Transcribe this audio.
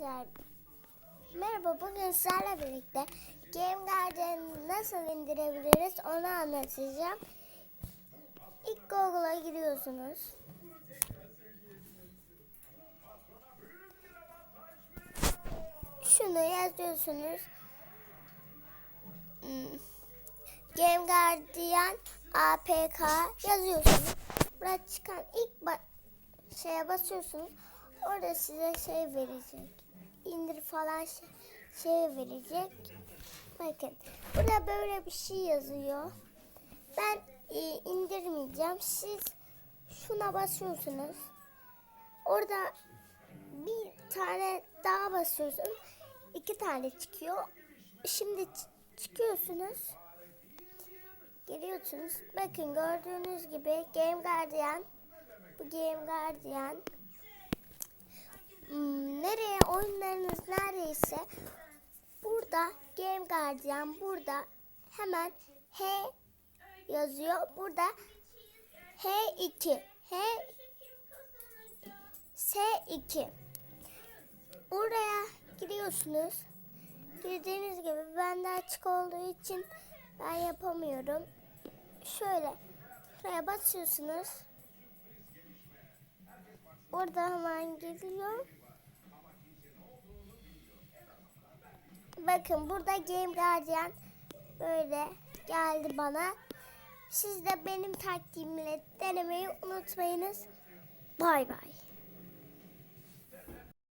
Arkadaşlar merhaba bugün sizlerle birlikte Game Guardian'ı nasıl indirebiliriz onu anlatacağım. İlk Google'a giriyorsunuz. Şunu yazıyorsunuz. Hmm. Game Guardian APK yazıyorsunuz. Burada çıkan ilk ba- şeye basıyorsunuz. Orada size şey verecek. İndir falan şey, şey verecek. Bakın burada böyle bir şey yazıyor. Ben e, indirmeyeceğim. Siz şuna basıyorsunuz. Orada bir tane daha basıyorsun. iki tane çıkıyor. Şimdi çıkıyorsunuz. Geliyorsunuz. Bakın gördüğünüz gibi Game Guardian. Bu Game Guardian. Neredeyse burada Game Guardian burada hemen H yazıyor. Burada H2 H S2 Buraya giriyorsunuz. Girdiğiniz gibi bende açık olduğu için ben yapamıyorum. Şöyle şuraya basıyorsunuz. Orada hemen geliyor. Bakın burada Game Guardian böyle geldi bana. Siz de benim taktiğimle denemeyi unutmayınız. Bay bay.